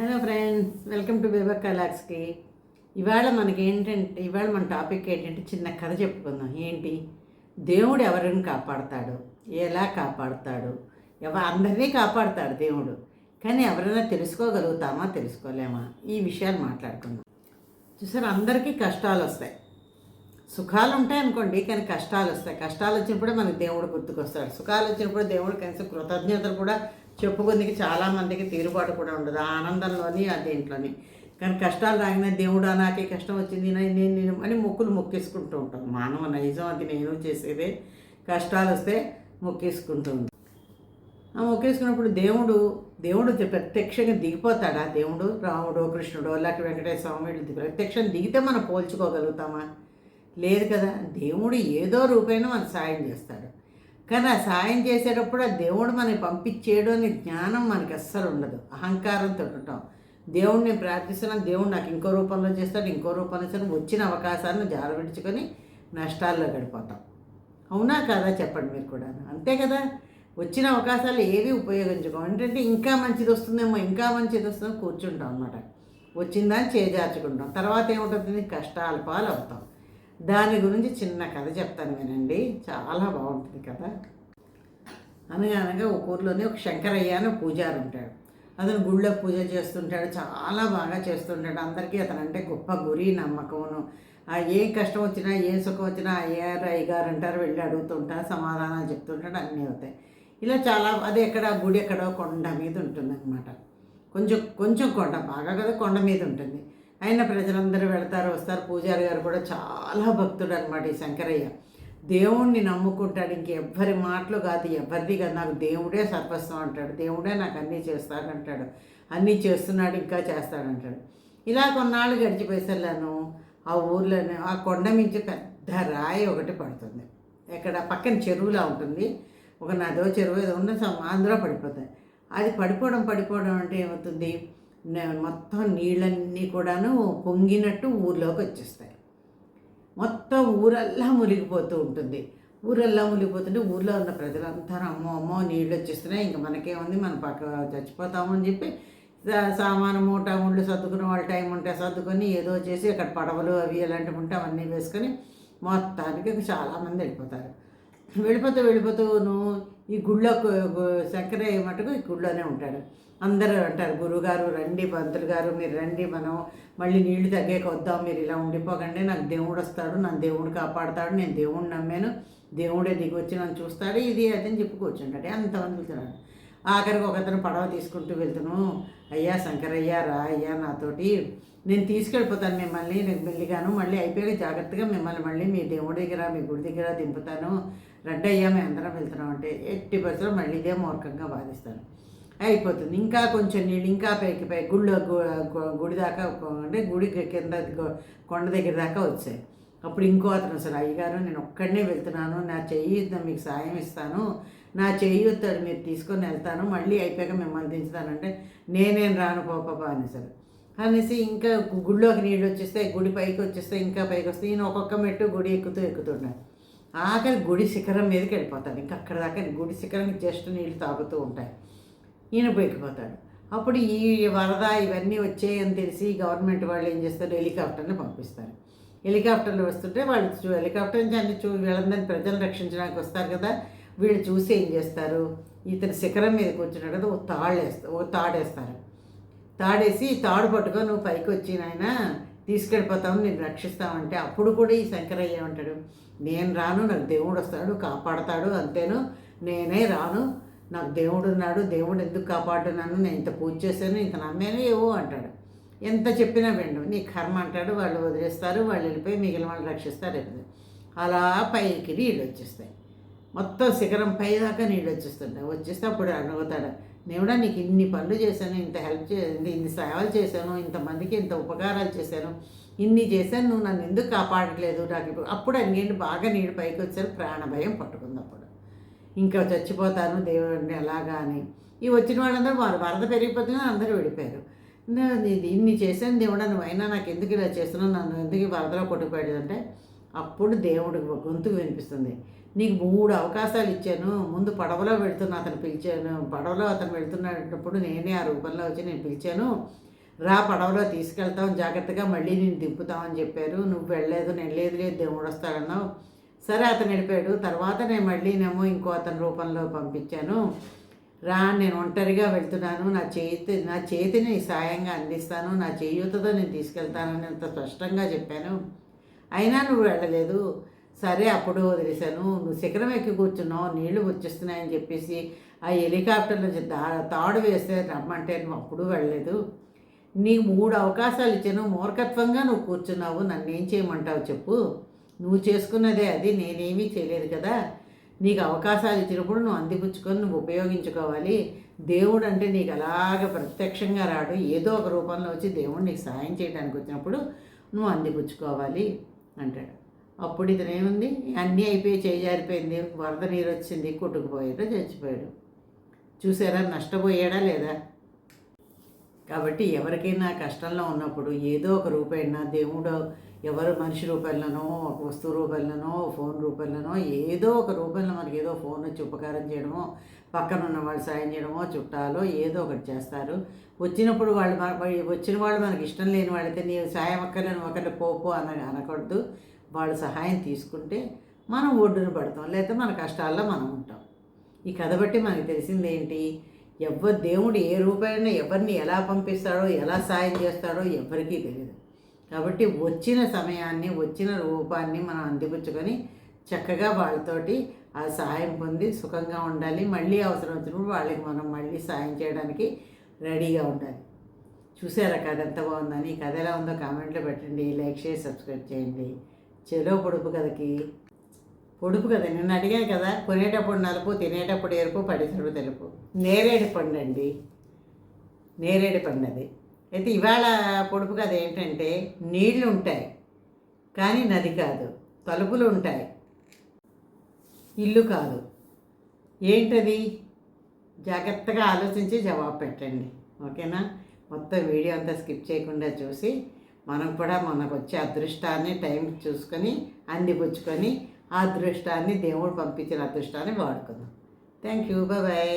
Hello friends welcome to బేబక్ కలాక్స్కి ఇవాళ మనకి ఏంటంటే ఇవాళ మన టాపిక్ ఏంటంటే చిన్న కథ చెప్పుకుందాం. ఏంటి? దేవుడు ఎవరిని కాపాడతాడు? ఎలా కాపాడతాడు? ఎవ అందరినీ కాపాడతాడు దేవుడు. కానీ ఎవరైనా తెలుసుకోగలుగుతామా తెలుసుకోలేమా? ఈ విషయాలు మాట్లాడుకుందాం. చూసారు? అందరికీ కష్టాలు వస్తాయి. సుఖాలు ఉంటాయి అనుకోండి కానీ కష్టాలు వస్తాయి. కష్టాలు వచ్చినప్పుడే మనకి దేవుడు గుర్తుకొస్తాడు. సుఖాలు వచ్చినప్పుడు దేవుడు కనీసం కృతజ్ఞతలు కూడా చెప్పుకుందికి చాలామందికి తీరుబాటు కూడా ఉండదు ఆ ఆనందంలోని ఆ దేంట్లోని. కానీ కష్టాలు రాగిన దేవుడు నాకే కష్టం వచ్చింది నేను నేను అని మొక్కులు మొక్కేసుకుంటూ ఉంటాం మానవ నైజం అది నేను చేసేదే. కష్టాలు వస్తే మొక్కేసుకుంటూ ఉంటాం ఆ మొక్కేసుకున్నప్పుడు దేవుడు దేవుడు ప్రత్యక్షంగా దిగిపోతాడా? దేవుడు రాముడు కృష్ణుడు లేక వెంకటేశ్వర స్వామి వీళ్ళు ప్రత్యక్షం ప్రత్యక్షంగా దిగితే మనం పోల్చుకోగలుగుతామా? లేదు కదా. దేవుడు ఏదో రూపైన మనకు సాయం చేస్తాడు. కానీ ఆ సాయం చేసేటప్పుడు ఆ దేవుడు మనకి పంపించేడు అనే జ్ఞానం మనకి అస్సలు ఉండదు. అహంకారంతో ఉంటాం దేవుడిని ప్రార్థిస్తున్నాను దేవుడు నాకు ఇంకో రూపంలో చేస్తాడు ఇంకో రూపంలో చేస్తాడు వచ్చిన అవకాశాలను జారబెడుచుకొని నష్టాల్లో గడిపోతాం. అవునా కదా చెప్పండి మీరు కూడా. అంతే కదా? వచ్చిన అవకాశాలు ఏవి ఉపయోగించుకో ఏంటంటే ఇంకా మంచిది వస్తుందేమో ఇంకా మంచిది వస్తుందో కూర్చుంటాం అనమాట వచ్చిందని చేజార్చుకుంటాం. తర్వాత ఏముంటుంది? కష్టాల పాలు అవుతాం దాని గురించి చిన్న కథ చెప్తాను వినండి. చాలా బాగుంటుంది కదా అనగా అనగా ఒక ఊర్లోనే ఒక శంకరయ్య అని పూజారు ఉంటాడు. అతను గుళ్ళో పూజ చేస్తుంటాడు చాలా బాగా చేస్తుంటాడు. అందరికీ అతను అంటే గొప్ప గురి నమ్మకమును. ఆ ఏ కష్టం వచ్చినా ఏ సుఖం వచ్చినా అయ్యారు అయ్యగారు అంటారు వెళ్ళి అడుగుతుంటారు సమాధానాలు చెప్తుంటాడు అన్నీ అవుతాయి. ఇలా చాలా అది ఎక్కడ గుడి ఎక్కడో కొండ మీద ఉంటుంది అనమాట కొంచెం కొంచెం కొండ బాగా కదా కొండ మీద ఉంటుంది. ఆయన ప్రజలందరూ వెళ్తారు వస్తారు. పూజారి గారు కూడా చాలా భక్తుడు అనమాట ఈ శంకరయ్య. దేవుణ్ణి నమ్ముకుంటాడు ఇంకెవ్వరి మాటలు కాదు ఎవరిది కాదు. నాకు దేవుడే సర్వస్వం అంటాడు. దేవుడే నాకు అన్నీ చేస్తాడంటాడు. అన్నీ చేస్తున్నాడు ఇంకా చేస్తాడంటాడు. ఇలా కొన్నాళ్ళు గడిచిపోయేసరిలాను ఆ ఊర్లోనే ఆ కొండ మించి పెద్ద రాయి ఒకటి పడుతుంది. ఎక్కడ? పక్కన చెరువులా ఉంటుంది. ఒక నదో చెరువు ఏదో ఉన్న సమ- అందులో పడిపోతాయి. అది పడిపోవడం పడిపోవడం అంటే ఏమవుతుంది? మొత్తం నీళ్ళన్నీ కూడాను పొంగినట్టు ఊర్లోకి వచ్చేస్తాయి. మొత్తం ఊరల్లా మునిగిపోతూ ఉంటుంది. ఊరల్లా మునిగిపోతుంటే ఊర్లో ఉన్న ప్రజలంతా అమ్మో అమ్మో నీళ్ళు వచ్చేస్తున్నాయి. ఇంకా మనకేముంది? మన పక్క చచ్చిపోతాము అని చెప్పి సామాను మూట ముళ్ళు సర్దుకుని వాళ్ళ టైం ఉంటే సర్దుకొని ఏదో చేసి అక్కడ పడవలు అవి ఇలాంటివి ఉంటే అవన్నీ వేసుకొని మొత్తానికి చాలామంది వెళ్ళిపోతారు. వెళ్ళిపోతూ వెళ్ళిపోతూను ఈ గుళ్ళో శంకరయ్య మటుకు ఈ గుళ్ళోనే ఉంటాడు. అందరూ అంటారు గురుగారు రండి పంతులు గారు మీరు రండి మనం మళ్ళీ నీళ్ళు తగ్గాక వద్దాం మీరు ఇలా ఉండిపోకండి నాకు దేవుడు వస్తాడు నన్ను దేవుడు కాపాడుతాడు నేను దేవుడిని నమ్మాను దేవుడే దిగి వచ్చి నన్ను చూస్తాడు ఇది అది అని అంతమంది వెళ్తున్నాడు ఆఖరికి ఒకతను పడవ తీసుకుంటూ వెళ్తాను. అయ్యా శంకరయ్య రా అయ్యా నాతోటి. నేను తీసుకెళ్ళిపోతాను మిమ్మల్ని నేను మెల్లిగాను. మళ్ళీ అయిపోయాక జాగ్రత్తగా మిమ్మల్ని మళ్ళీ మీ దేవుడి దగ్గర మీ గుడి దగ్గర దింపుతాను. రెడ్డి అయ్యా మేము అందరం వెళ్తున్నాం అంటే ఎట్టి బస్సులో మళ్ళీ ఇదే మూర్ఖంగా బాధిస్తాను అయిపోతుంది. ఇంకా కొంచెం నీళ్ళు ఇంకా పైకి పై గుళ్ళో గుడి దాకా అంటే గుడి కింద కొండ దగ్గర దాకా వచ్చాయి. అప్పుడు ఇంకో అతను అసలు అయ్యగారు నేను ఒక్కడనే వెళ్తున్నాను. నా చెయ్యి ఇద్దాం మీకు సాయం ఇస్తాను. నా చేయూతాడు మీరు తీసుకొని వెళ్తాను మళ్ళీ అయిపోయాక మిమ్మల్ని దించుతానంటే నేనేం రాను పాప అనేసారు అనేసి ఇంకా గుడిలోకి గుళ్ళోకి నీళ్ళు వచ్చేస్తే గుడి పైకి వచ్చేస్తే ఇంకా పైకి వస్తే ఈయన ఒక్కొక్క మెట్టు గుడి ఎక్కుతూ ఎక్కుతున్నాడు ఆఖరి గుడి శిఖరం మీదకి వెళ్ళిపోతాడు. ఇంకా అక్కడ దాకా గుడి శిఖరం జస్ట్ నీళ్ళు తాగుతూ ఉంటాయి. ఈయన పోయిపోతాడు అప్పుడు ఈ వరద ఇవన్నీ వచ్చాయని తెలిసి గవర్నమెంట్ వాళ్ళు ఏం చేస్తారు? హెలికాప్టర్ని పంపిస్తారు. హెలికాప్టర్లు వస్తుంటే వాళ్ళు చూ హెలికాప్టర్ నుంచి అన్ని చూ వీళ్ళందరినీ ప్రజలను రక్షించడానికి వస్తారు కదా. వీళ్ళు చూసి ఏం చేస్తారు? ఇతను శిఖరం మీద కూర్చున్నాడు కదా ఓ తాళ్ళు వేస్తారు ఓ తాడేస్తారు తాడేసి తాడు పట్టుకొని నువ్వు పైకి వచ్చి నాయన తీసుకెళ్ళిపోతాము నేను రక్షిస్తామంటే అప్పుడు కూడా ఈ శంకరయ్య ఏమంటాడు? నేను రాను నాకు దేవుడు వస్తాడు కాపాడతాడు అంతేను. నేనే రాను. నాకు దేవుడు ఉన్నాడు దేవుడు ఎందుకు కాపాడున్నాను నేను ఇంత పూజ చేశాను ఇంత నమ్మాను ఏవో అంటాడు. ఎంత చెప్పినా విండు నీ కర్మ అంటాడు వాళ్ళు వదిలేస్తారు వాళ్ళు వెళ్ళిపోయి మిగిలిన వాళ్ళు రక్షిస్తారు అలా పైకి నీళ్ళు వచ్చేస్తాయి. మొత్తం శిఖరం పై దాకా నీళ్ళు వచ్చేస్తుంటాయి. వచ్చేస్తే అప్పుడు అడుగుతాడు దేవుడా నీకు ఇన్ని పనులు చేశాను ఇంత హెల్ప్ చే ఇన్ని సేవలు చేశాను ఇంతమందికి ఇంత ఉపకారాలు చేశాను ఇన్ని చేశాను నువ్వు నన్ను ఎందుకు కాపాడట్లేదు? నాకు ఇప్పుడు అప్పుడు అన్నింటి బాగా నీళ్ళు పైకి వచ్చారు ప్రాణభయం పట్టుకుంది అప్పుడు. ఇంకా చచ్చిపోతాను దేవుడిని ఎలాగా అని. ఈ వచ్చిన వాళ్ళందరూ వారు వరద పెరిగిపోతున్నా అందరూ విడిపోయారు. ఇన్ని చేశాను దేవుడా నువ్వు అయినా నాకు ఎందుకు ఇలా చేస్తున్నావు? నన్ను ఎందుకు వరదలో కొట్టుకుపోయాడు అంటే అప్పుడు దేవుడికి గొంతుకు వినిపిస్తుంది. నీకు మూడు అవకాశాలు ఇచ్చాను. ముందు పడవలో పెడుతున్న అతను పిలిచాను. పడవలో అతను వెళ్తున్నప్పుడు నేనే ఆ రూపంలో వచ్చి నేను పిలిచాను. రా పడవలో తీసుకెళ్తాం జాగ్రత్తగా మళ్ళీ నేను దింపుతామని చెప్పారు. నువ్వు వెళ్ళలేదు నేను లేదు లేదు దేవుడు వస్తాడన్నావు. సరే అతను వెళ్ళిపోయాడు. తర్వాత నేను మళ్ళీనేమో ఇంకో అతని రూపంలో పంపించాను. రా నేను ఒంటరిగా వెళ్తున్నాను. నా చేతి నా చేతిని సాయంగా అందిస్తాను. నా చేయూతతో నేను తీసుకెళ్తానని అంత స్పష్టంగా చెప్పాను. అయినా నువ్వు వెళ్ళలేదు. సరే అప్పుడు వదిలేశాను. నువ్వు శిఖరం ఎక్కి కూర్చున్నావు నీళ్ళు వచ్చేస్తున్నాయని చెప్పేసి ఆ హెలికాప్టర్ నుంచి తాడు వేస్తే రమ్మంటే నువ్వు అప్పుడు వెళ్ళలేదు. నీకు మూడు అవకాశాలు ఇచ్చాను. మూర్ఖత్వంగా నువ్వు కూర్చున్నావు. నన్ను ఏం చేయమంటావు చెప్పు. నువ్వు చేసుకున్నదే అది నేనేమీ చేయలేదు కదా. నీకు అవకాశాలు ఇచ్చినప్పుడు నువ్వు అందిపుచ్చుకొని నువ్వు ఉపయోగించుకోవాలి. దేవుడు అంటే నీకు అలాగ ప్రత్యక్షంగా రాడు. ఏదో ఒక రూపంలో వచ్చి దేవుడు నీకు సాయం చేయడానికి వచ్చినప్పుడు నువ్వు అందిపుచ్చుకోవాలి అంటాడు. అప్పుడు ఇతను ఏముంది? అన్నీ అయిపోయి చేజారిపోయింది వరద నీరు వచ్చింది. కొట్టుకుపోయాడు చచ్చిపోయాడు. చూసారా? నష్టపోయాడా లేదా? కాబట్టి ఎవరికైనా కష్టంలో ఉన్నప్పుడు ఏదో ఒక రూపాయినా దేవుడు ఎవరు మనిషి రూపాయలనో ఒక వస్తువు రూపాయలనో ఫోన్ రూపాయలనో ఏదో ఒక రూపంలో మనకి ఏదో ఫోన్ వచ్చి ఉపకారం చేయడమో పక్కన ఉన్న వాళ్ళు సాయం చేయడమో చుట్టాలో ఏదో ఒకటి చేస్తారు. వచ్చినప్పుడు వాళ్ళు వచ్చిన వాళ్ళు మనకి ఇష్టం లేని వాళ్ళైతే నీ సాయం అక్కర్లేని ఒకరిని పోపు అన అనకూడదు. వాళ్ళ సహాయం తీసుకుంటే మనం ఒడ్డున పడతాం లేకపోతే మన కష్టాల్లో మనం ఉంటాం. ఈ కథ బట్టి మనకు తెలిసింది ఏంటి? ఎవరు దేవుడు ఏ రూపాయన ఎవరిని ఎలా పంపిస్తాడో ఎలా సాయం చేస్తాడో ఎవరికీ తెలియదు. కాబట్టి వచ్చిన సమయాన్ని వచ్చిన రూపాన్ని మనం అందిపుచ్చుకొని చక్కగా వాళ్ళతోటి ఆ సహాయం పొంది సుఖంగా ఉండాలి. మళ్ళీ అవసరం వచ్చినప్పుడు వాళ్ళకి మనం మళ్ళీ సాయం చేయడానికి రెడీగా ఉండాలి. చూసారా కథ ఎంత బాగుందని? ఈ కథ ఎలా ఉందో కామెంట్లో పెట్టండి. లైక్ చేసి సబ్స్క్రైబ్ చేయండి. చెలో పొడుపు కథకి. పొడుపు కదా నిన్ను అడిగాను కదా కొనేటప్పుడు నలుపు తినేటప్పుడు ఎరుపు పడేటప్పుడు తెలుపు. నేరేడు పండు అండి. నేరేడు పండు అది. అయితే ఇవాళ పొడుపు కథ ఏంటంటే నీళ్ళు ఉంటాయి కానీ నది కాదు తలుపులు ఉంటాయి. ఇల్లు కాదు. ఏంటది? జాగ్రత్తగా ఆలోచించి జవాబు పెట్టండి. ఓకేనా? మొత్తం వీడియో అంతా స్కిప్ చేయకుండా చూసి మనం కూడా మనకు వచ్చే అదృష్టాన్ని టైం చూసుకొని అందిపుచ్చుకొని ఆ అదృష్టాన్ని దేవుడు పంపించిన అదృష్టాన్ని వాడుకుందాం. Thank you bye